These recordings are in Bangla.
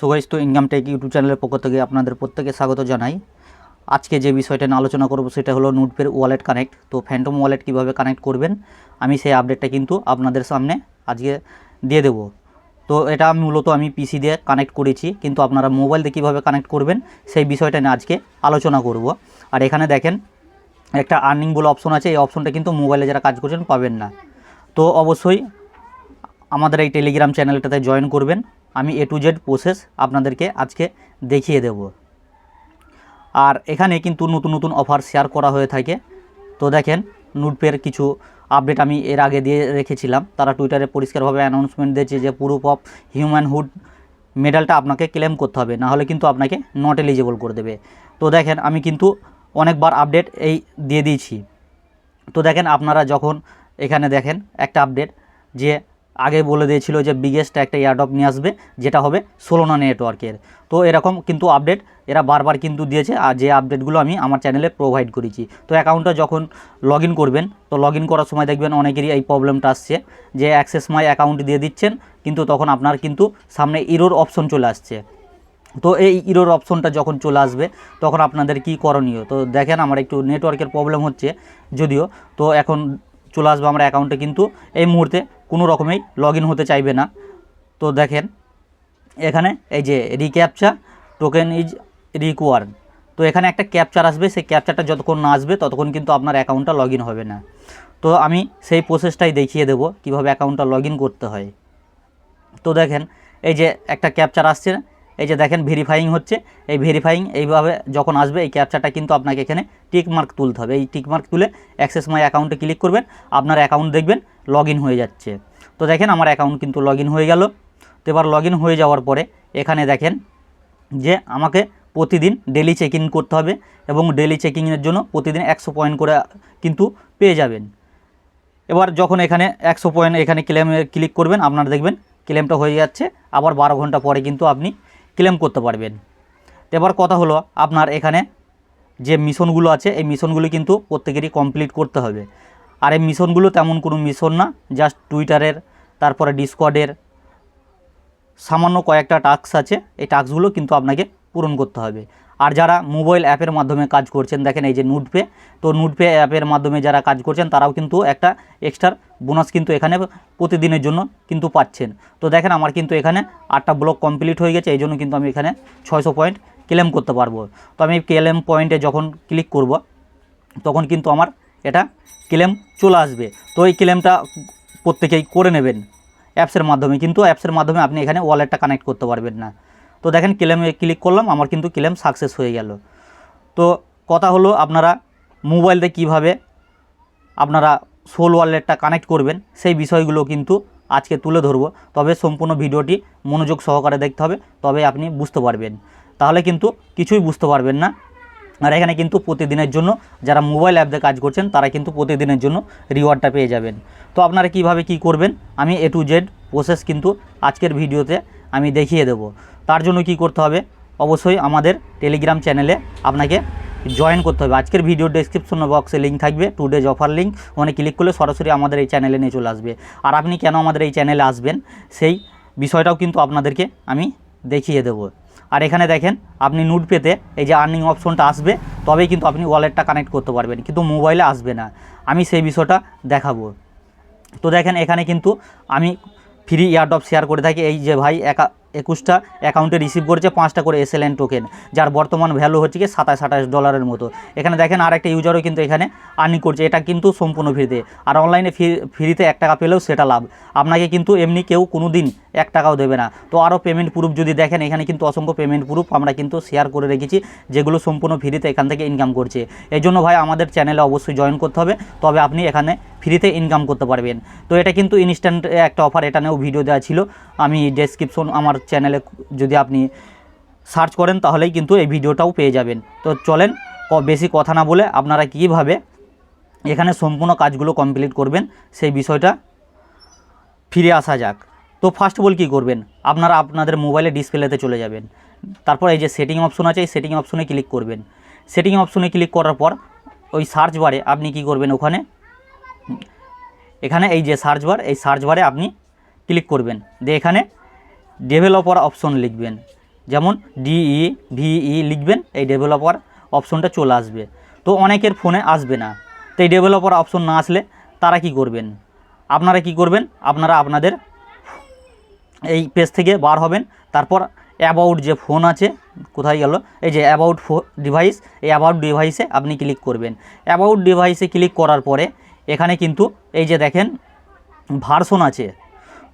সুগাইস তো ইনকাম টেক ইউটিউব চ্যানেলের পক্ষ থেকে আপনাদের প্রত্যেকে স্বাগত জানাই। আজকে যে বিষয়টা নিয়ে আলোচনা করব সেটা হলো নোটপের ওয়ালেট কানেক্ট তো ফ্যান্টম ওয়ালেট কীভাবে কানেক্ট করবেন, আমি সেই আপডেটটা কিন্তু আপনাদের সামনে আজকে দিয়ে দেব। তো এটা মূলত আমি পিসি দিয়ে কানেক্ট করেছি, কিন্তু আপনারা মোবাইল দিয়ে কীভাবে কানেক্ট করবেন, সেই বিষয়টা নিয়ে আজকে আলোচনা করব। আর এখানে দেখেন, একটা আর্নিং বলে অপশন আছে, এই অপশনটা কিন্তু মোবাইলে যারা কাজ করছেন পাবেন না। তো অবশ্যই আমাদের এই টেলিগ্রাম চ্যানেলটাতে জয়েন করবেন। আমি এ টু জেড প্রসেস আপনাদেরকে আজকে দেখিয়ে দেব। আর এখানে কিন্তু নতুন নতুন অফার শেয়ার করা হয়ে থাকে। তো দেখেন নুটপের কিছু আপডেট আমি এর আগে দিয়ে রেখেছিলাম। তারা টুইটারে পরিষ্কারভাবে অ্যানাউন্সমেন্ট দিয়েছে যে প্রুফ অফ হিউম্যানহুড মেডালটা আপনাকে ক্লেম করতে হবে। না হলে কিন্তু আপনাকে নট এলিজিবল করে দেবে। তো দেখেন, আমি কিন্তু অনেকবার আপডেট এই দিয়ে দিয়েছি। তো দেখেন, আপনারা যখন এখানে দেখেন একটা আপডেট যে আগে বলে দিয়েছিল যে বিগেস্ট একটা এয়ারডপ নিয়ে আসবে, যেটা হবে সোলোনা নেটওয়ার্কের তো এরকম কিন্তু আপডেট এরা বারবার কিন্তু দিয়েছে, আর যে আপডেটগুলো আমি আমার চ্যানেলে প্রোভাইড করেছি। তো অ্যাকাউন্টটা যখন লগ করবেন, তো লগ করার সময় দেখবেন অনেকেরই এই প্রবলেমটা আসছে, যে অ্যাক্সেস মাই অ্যাকাউন্ট দিয়ে দিচ্ছেন, কিন্তু তখন আপনার কিন্তু সামনে ইরোর অপশন চলে আসছে। তো এই ইরোর অপশনটা যখন চলে আসবে, তখন আপনাদের কি করণীয়? তো দেখেন আমার একটু নেটওয়ার্কের প্রবলেম হচ্ছে, যদিও। তো এখন চলে আসবে আমার অ্যাকাউন্টে কিন্তু এই মুহূর্তে কোনো রকমেই লগ হতে চাইবে না। তো দেখেন, এখানে এই যে রিক্যাপচা টোকেন ইজ রিকোয়ার্ড তো এখানে একটা ক্যাপচার আসবে, সেই ক্যাপচারটা যতক্ষণ না আসবে, ততক্ষণ কিন্তু আপনার অ্যাকাউন্টটা লগ হবে না। তো আমি সেই প্রসেসটাই দেখিয়ে দেবো, কীভাবে অ্যাকাউন্টটা লগ করতে হয়। তো দেখেন, এই যে একটা ক্যাপচার আসছে এই যে দেখেন ভেরিফাইং হচ্ছে। এই ভেরিফাইং এইভাবে যখন আসবে, এই ক্যাপচারটা কিন্তু আপনাকে এখানে টিক মার্ক তুলতে হবে। এই টিক মার্ক তুলে অ্যাক্সেস মাই অ্যাকাউন্টে ক্লিক করবেন, আপনার অ্যাকাউন্ট দেখবেন লগ হয়ে যাচ্ছে। তো দেখেন আমার অ্যাকাউন্ট কিন্তু লগ হয়ে গেল। তো এবার লগ হয়ে যাওয়ার পরে এখানে দেখেন যে আমাকে প্রতিদিন ডেলি চেক ইন করতে হবে এবং ডেলি চেকিংয়ের জন্য প্রতিদিন একশো পয়েন্ট করে কিন্তু পেয়ে যাবেন। এবার যখন এখানে একশো পয়েন্ট এখানে ক্লেমে ক্লিক করবেন, আপনারা দেখবেন ক্লেমটা হয়ে যাচ্ছে। আবার বারো ঘণ্টা পরে কিন্তু আপনি ক্লেম করতে পারবেন। এবার কথা হলো আপনার এখানে যে মিশনগুলো আছে, এই মিশনগুলো কিন্তু প্রত্যেকেরই কমপ্লিট করতে হবে। আর এই মিশনগুলো তেমন কোনো মিশন না জাস্ট টুইটারের তারপরে ডিসকর্ডের সামান্য কয়েকটা টাস্ক আছে, এই টাস্কগুলো কিন্তু আপনাকে পূরণ করতে হবে। আর যারা মোবাইল অ্যাপের মাধ্যমে কাজ করছেন, দেখেন এই যে নুটপে তো নুটপে অ্যাপের মাধ্যমে যারা কাজ করছেন, তারাও কিন্তু একটা এক্সট্রা বোনাস কিন্তু এখানে প্রতিদিনের জন্য কিন্তু পাচ্ছেন। তো দেখেন আমার কিন্তু এখানে আটটা ব্লক কমপ্লিট হয়ে গেছে এই জন্য কিন্তু আমি এখানে ছয়শো পয়েন্ট ক্লেম করতে পারব। তো আমি ক্লেম পয়েন্টে যখন ক্লিক করব, তখন কিন্তু আমার এটা ক্লেম চলে আসবে। তো এই ক্লেমটা প্রত্যেকেই করে নেবেন। অ্যাপসের মাধ্যমে। কিন্তু অ্যাপসের মাধ্যমে আপনি এখানে ওয়ালেটটা কানেক্ট করতে পারবেন না। তো দেখেন ক্লেমে ক্লিক করলাম, আমার কিন্তু ক্লেম সাকসেস হয়ে গেল। তো কথা হলো আপনারা মোবাইলতে কীভাবে আপনারা সোল ওয়ালেটটা কানেক্ট করবেন, সেই বিষয়গুলো কিন্তু আজকে তুলে ধরবো। তবে সম্পূর্ণ ভিডিওটি মনোযোগ সহকারে দেখতে হবে, তবে আপনি বুঝতে পারবেন। তাহলে কিন্তু কিছুই বুঝতে পারবেন না। আর এখানে কিন্তু প্রতিদিনের জন্য যারা মোবাইল অ্যাপ দিয়ে কাজ করছেন, তারা কিন্তু প্রতিদিনের জন্য রিওয়ার্ডটা পেয়ে যাবেন। তো আপনারা কীভাবে কি করবেন, আমি এ টু জেড প্রসেস কিন্তু আজকের ভিডিওতে আমি দেখিয়ে দেব। তার জন্য কি করতে হবে, অবশ্যই আমাদের টেলিগ্রাম চ্যানেলে আপনাকে জয়েন করতে হবে। আজকের ভিডিও ডেসক্রিপশন বক্সে লিঙ্ক থাকবে টু ডেজ অফার লিঙ্ক ওখানে ক্লিক করলে সরাসরি আমাদের এই চ্যানেলে নিয়ে চলে আসবে। আর আপনি কেন আমাদের এই চ্যানেলে আসবেন, সেই বিষয়টাও কিন্তু আপনাদেরকে আমি দেখিয়ে দেবো। আর এখানে দেখেন, আপনি নোট পেতে এই যে আর্নিং অপশনটা আসবে, তবেই কিন্তু আপনি ওয়ালেটটা কানেক্ট করতে পারবেন, কিন্তু মোবাইলে আসবে না। আমি সেই বিষয়টা দেখাবো। তো দেখেন, এখানে কিন্তু আমি ফ্রি এয়ারড্রপ শেয়ার করে থাকি। এই যে ভাই, একা একুশটা অ্যাকাউন্টে রিসিভ করেছে পাঁচটা করে এসএলএন টোকেন যার বর্তমান ভ্যালু হচ্ছে কি সাতাশ আঠাশ ডলারের মতো। এখানে দেখেন আর একটা ইউজারও কিন্তু এখানে আর্নিং করছে, এটা কিন্তু সম্পূর্ণ ফ্রিতে আর অনলাইনে ফ্রি ফ্রিতে এক টাকা পেলেও সেটা লাভ। আপনাকে কিন্তু এমনি কেউ কোনো দিন এক টাকাও দেবে না। তো আরও পেমেন্ট প্রুফ যদি দেখেন, এখানে কিন্তু অসংখ্য পেমেন্ট প্রুফ আমরা কিন্তু শেয়ার করে রেখেছি, যেগুলো সম্পূর্ণ ফ্রিতে এখান থেকে ইনকাম করছে। এই জন্য ভাই আমাদের চ্যানেলে অবশ্যই জয়েন করতে হবে। তবে আপনি এখানে ফ্রিতে ইনকাম করতে পারবেন। তো এটা কিন্তু ইনস্ট্যান্ট একটা অফার এটা নিয়েও ভিডিও দেওয়া ছিল। আমি ডেসক্রিপশন আমার চ্যানেলে যদি আপনি সার্চ করেন, তাহলেই কিন্তু এই ভিডিওটাও পেয়ে যাবেন। তো চলেন বেশি কথা না বলে আপনারা কীভাবে এখানে সম্পূর্ণ কাজগুলো কমপ্লিট করবেন, সেই বিষয়টা ফিরে আসা যাক। তো ফার্স্ট বল কী করবেন? আপনারা আপনাদের মোবাইলে ডিসপ্লেতে চলে যাবেন। তারপর এই যে সেটিং অপশন আছে, এই সেটিং অপশনে ক্লিক করবেন। সেটিং অপশনে ক্লিক করার পর ওই সার্চ বারে আপনি কি করবেন ওখানে? এখানে এই যে সার্চ বার এই সার্চ বারে আপনি ক্লিক করবেন। দিয়ে এখানে ডেভেলপার অপশন লিখবেন। যেমন ডিই ভিই লিখবেন, এই ডেভেলপার অপশনটা চলে আসবে। তো অনেকের ফোনে আসবে না। তো এই ডেভেলপার অপশন না আসলে তারা কি করবেন? আপনারা কি করবেন? আপনারা আপনাদের এই পেজ থেকে বার হবেন। তারপর অ্যাবাউট যে ফোন আছে, কোথায় গেল? এই যে অ্যাবাউট ডিভাইস এই অ্যাবাউট ডিভাইসে আপনি ক্লিক করবেন। অ্যাবাউট ডিভাইসে ক্লিক করার পরে এখানে কিন্তু এই যে দেখেন ভার্সন আছে।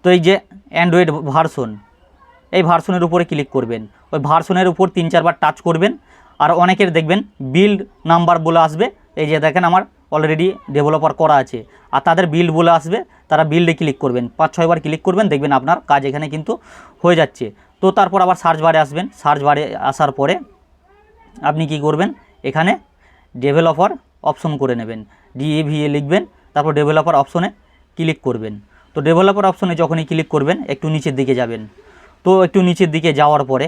তো এই যে অ্যান্ড্রয়েড ভার্সন এই ভার্সনের উপরে ক্লিক করবেন। ওই ভার্সনের উপর তিন চারবার টাচ করবেন আর অনেকের দেখবেন বিল্ড নাম্বার বলে আসবে। এই যে দেখেন আমার অলরেডি ডেভেলপার করা আছে। আর তাদের বিল্ড বলে আসবে, তারা বিল্ডে ক্লিক করবেন। পাঁচ ছয়বার ক্লিক করবেন, দেখবেন আপনার কাজ এখানে কিন্তু হয়ে যাচ্ছে। তো তারপর আবার সার্চ বারে আসবেন। সার্চ বারে আসার পরে আপনি কি করবেন? এখানে ডেভেলপার অপশন করে নেবেন। ডিএভিএ লিখবেন, তারপর ডেভেলপার অপশনে ক্লিক করবেন। তো ডেভেলপার অপশনে যখনই ক্লিক করবেন, একটু নিচের দিকে যাবেন। তো একটু নিচের দিকে যাওয়ার পরে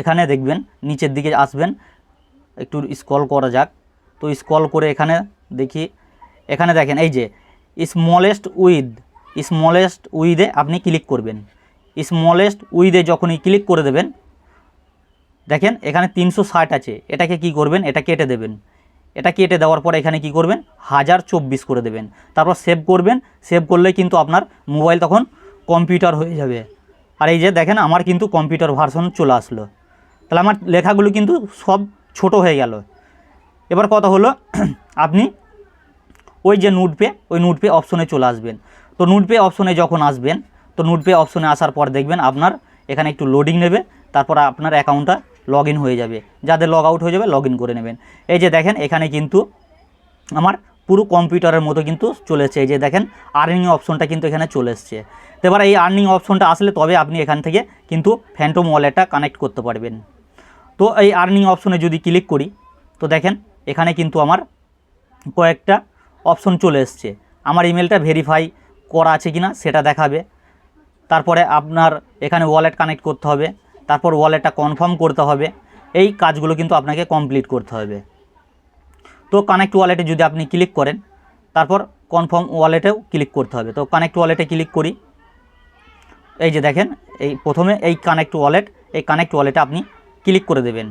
এখানে দেখবেন, নিচের দিকে আসবেন, একটু স্ক্রল করা যাক। তো স্ক্রল করে এখানে দেখি, এখানে দেখেন, এই যে স্মলেস্ট উইথ স্মলেস্ট উইথে আপনি ক্লিক করবেন। স্মলেস্ট উইথে যখনই ক্লিক করে দেবেন, দেখেন এখানে তিনশো ষাট আছে। এটাকে কি করবেন? এটা কেটে দেবেন। এটা কেটে দেওয়ার পরে এখানে কি করবেন? হাজার চব্বিশ করে দেবেন। তারপর সেভ করবেন। সেভ করলে কিন্তু আপনার মোবাইল তখন কম্পিউটার হয়ে যাবে। আর এই যে দেখেন, আমার কিন্তু কম্পিউটার ভার্সন চলে আসলো। তাহলে আমার লেখাগুলো কিন্তু সব ছোট হয়ে গেল। এবার কথা হলো, আপনি ওই যে নোট পে ওই নোট পে অপশনে চলে আসবেন। তো নোট পে অপশনে যখন আসবেন, তো নোট পে অপশনে আসার পর দেখবেন আপনার এখানে একটু লোডিং নেবে। তারপর আপনার অ্যাকাউন্টটা লগ হয়ে যাবে। যাদের লগ আউট হয়ে যাবে লগ করে নেবেন। এই যে দেখেন, এখানে কিন্তু আমার পুরো কম্পিউটারের মতো কিন্তু চলে এসছে এই যে দেখেন আর্নিং অপশনটা কিন্তু এখানে চলে এসছে। এবার এই আর্নিং অপশনটা আসলে তবে আপনি এখান থেকে কিন্তু ফ্যান্টম ওয়ালেটটা কানেক্ট করতে পারবেন। তো এই আর্নিং অপশনে যদি ক্লিক করি, তো দেখেন, এখানে কিন্তু আমার কয়েকটা অপশন চলে এসছে। আমার ইমেলটা ভেরিফাই করা আছে কিনা, সেটা দেখাবে। তারপরে আপনার এখানে ওয়ালেট কানেক্ট করতে হবে। তারপর ওয়ালেটটা কনফার্ম করতে হবে। এই কাজগুলো কিন্তু আপনাকে কমপ্লিট করতে হবে। তো কানেক্ট ওয়ালেটে যদি আপনি ক্লিক করেন, তারপর কনফার্ম ওয়ালেটেও ক্লিক করতে হবে। তো কানেক্ট ওয়ালেটে ক্লিক করি। এই যে দেখেন, এই প্রথমে এই কানেক্ট ওয়ালেট এই কানেক্ট ওয়ালেটে আপনি ক্লিক করে দেবেন।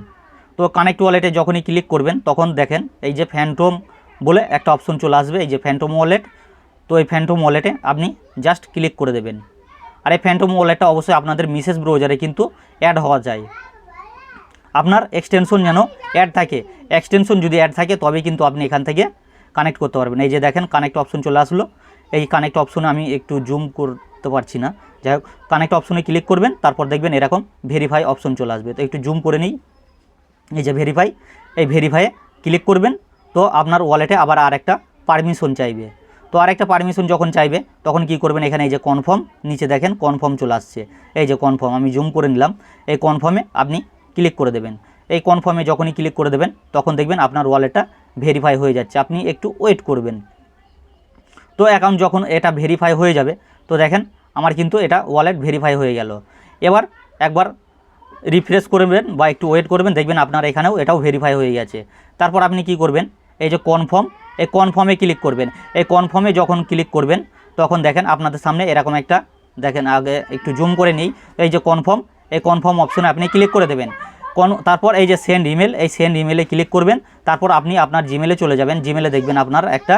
তো কানেক্ট ওয়ালেটে যখনই ক্লিক করবেন, তখন দেখেন এই যে ফ্যান্টম বলে একটা অপশন চলে আসবে, এই যে ফ্যান্টম ওয়ালেট তো এই ফ্যান্টম ওয়ালেটে আপনি জাস্ট ক্লিক করে দেবেন। আর এই ফ্যান্টম ওয়ালেটটা অবশ্যই আপনাদের মিসেস ব্রাউজারে কিন্তু অ্যাড হওয়া যায়। আপনার এক্সটেনশন যেন অ্যাড থাকে। এক্সটেনশন যদি অ্যাড থাকে তবে কিন্তু আপনি এখান থেকে কানেক্ট করতে পারবেন। এই যে দেখেন কানেক্ট অপশন চলে আসলো। এই কানেক্ট অপশনে আমি একটু জুম করতে পারছি না। যাই হোক কানেক্ট অপশনে ক্লিক করবেন, তারপর দেখবেন এরকম ভেরিফাই অপশন চলে আসবে। তো একটু জুম করে নিই। এই যে ভেরিফাই এই ভেরিফাইয়ে ক্লিক করবেন। তো আপনার ওয়ালেটে আবার আরেকটা পারমিশন চাইবে। তো আরেকটা পারমিশন যখন চাইবে, তখন কি করবেন? এখানে এই যে কনফার্ম নিচে দেখেন কনফার্ম চলে আসছে। এই যে কনফার্ম আমি জুম করে নিলাম। এই কনফার্মে আপনি ক্লিক করে দেবেন। এই কনফার্মে যখনই ক্লিক করে দেবেন, তখন দেখবেন আপনার ওয়ালেটটা ভেরিফাই হয়ে যাচ্ছে। আপনি একটু ওয়েট করবেন। তো অ্যাকাউন্ট যখন এটা ভেরিফাই হয়ে যাবে, তো দেখেন আমার কিন্তু এটা ওয়ালেট ভেরিফাই হয়ে গেল। এবার একবার রিফ্রেশ করবেন বা একটু ওয়েট করবেন, দেখবেন আপনার এখানেও এটাও ভেরিফাই হয়ে গেছে। তারপর আপনি কি করবেন? এই যে কনফার্ম এই কনফার্মে ক্লিক করবেন। এই কনফার্মে যখন ক্লিক করবেন, তখন দেখেন আপনাদের সামনে এরকম একটা, দেখেন আগে একটু জুম করে নিই। এই যে কনফার্ম এই কনফার্ম অপশনে আপনি ক্লিক করে দেবেন। কোন, তারপর এই যে সেন্ড ইমেল এই সেন্ড ইমেলে ক্লিক করবেন। তারপর আপনি আপনার জিমেলে চলে যাবেন। জিমেলে দেখবেন আপনার একটা,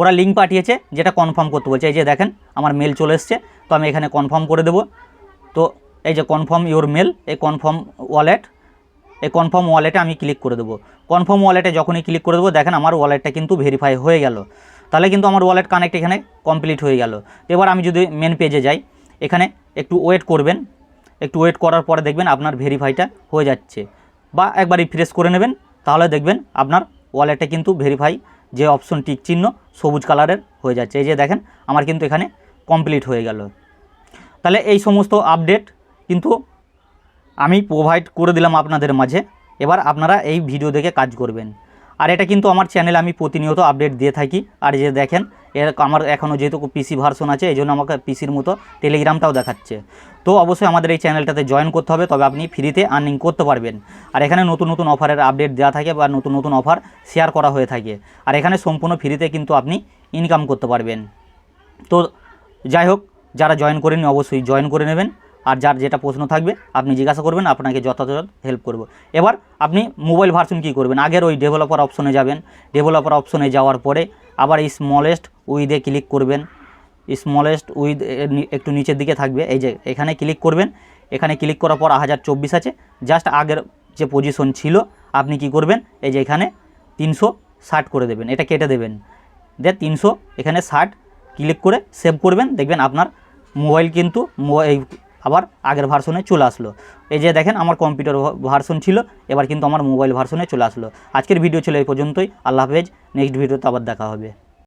ওরা লিঙ্ক পাঠিয়েছে, যেটা কনফার্ম করতে বলছে। এই যে দেখেন, আমার মেল চলে এসছে, তো আমি এখানে কনফার্ম করে দেবো। তো এই যে কনফার্ম ইওর মেল এই কনফার্ম ওয়ালেট এই কনফার্ম ওয়ালেটে আমি ক্লিক করে দেবো। কনফার্ম ওয়ালেটে যখনই ক্লিক করে দেবো, দেখেন আমার ওয়ালেটটা কিন্তু ভেরিফাই হয়ে গেল। তাহলে কিন্তু আমার ওয়ালেট কানেক্ট এখানে কমপ্লিট হয়ে গেল। এবার আমি যদি মেন পেজে যাই, এখানে একটু ওয়েট করবেন। একটু ওয়েট করার পরে দেখবেন আপনার ভেরিফাইটা হয়ে যাচ্ছে। বা একবার রিফ্রেশ করে নেবেন, তাহলে দেখবেন আপনার ওয়ালেটে কিন্তু ভেরিফাই যে অপশন টিক চিহ্ন সবুজ কালারের হয়ে যাচ্ছে। এই যে দেখেন, আমার কিন্তু এখানে কমপ্লিট হয়ে গেল। তাহলে এই সমস্ত আপডেট কিন্তু আমি প্রোভাইড করে দিলাম আপনাদের মাঝে। এবার আপনারা এই ভিডিও দেখে কাজ করবেন। আর এটা কিন্তু আমার চ্যানেলে আমি প্রতিনিয়ত আপডেট দিয়ে থাকি। আর যে দেখেন, এর আমার এখনও যেহেতু পিসি ভার্সন আছে এই জন্য আমাকে পিসির মতো টেলিগ্রামটাও দেখাচ্ছে। তো অবশ্যই আমাদের এই চ্যানেলটাতে জয়েন করতে হবে, তবে আপনি ফ্রিতে আর্নিং করতে পারবেন। আর এখানে নতুন নতুন অফারের আপডেট দেওয়া থাকে বা নতুন নতুন অফার শেয়ার করা হয়ে থাকে। আর এখানে সম্পূর্ণ ফ্রিতে কিন্তু আপনি ইনকাম করতে পারবেন। তো যাই হোক, যারা জয়েন করেনি অবশ্যই জয়েন করে নেবেন। আর যার যেটা প্রশ্ন থাকবে, আপনি জিজ্ঞাসা করবেন, আপনাকে যথাযথ হেল্প করব। এবার আপনি মোবাইল ভার্সন কী করবেন? আগের ওই ডেভেলপার অপশনে যাবেন। ডেভেলপার অপশনে যাওয়ার পরে আবার এই স্মলেস্ট উইদে ক্লিক করবেন। স্মলেস্ট উইথ একটু নিচের দিকে থাকবে। এই যে এখানে ক্লিক করবেন। এখানে ক্লিক করার পর হাজার চব্বিশ আছে। জাস্ট আগের যে পজিশন ছিল, আপনি কি করবেন? এই যে এখানে তিনশো ষাট করে দেবেন। এটা কেটে দেবেন। দিয়ে তিনশো, এখানে ষাট ক্লিক করে সেভ করবেন। দেখবেন আপনার মোবাইল কিন্তু আবার আগের ভার্সনে চলে আসলো। এই যে দেখেন আমার কম্পিউটার ভার্সন ছিল, এবার কিন্তু আমার মোবাইল ভার্সনে চলে আসলো। আজকের ভিডিও ছিল এই পর্যন্তই। আল্লাহ হাফেজ নেক্সট ভিডিওতে আবার দেখা হবে।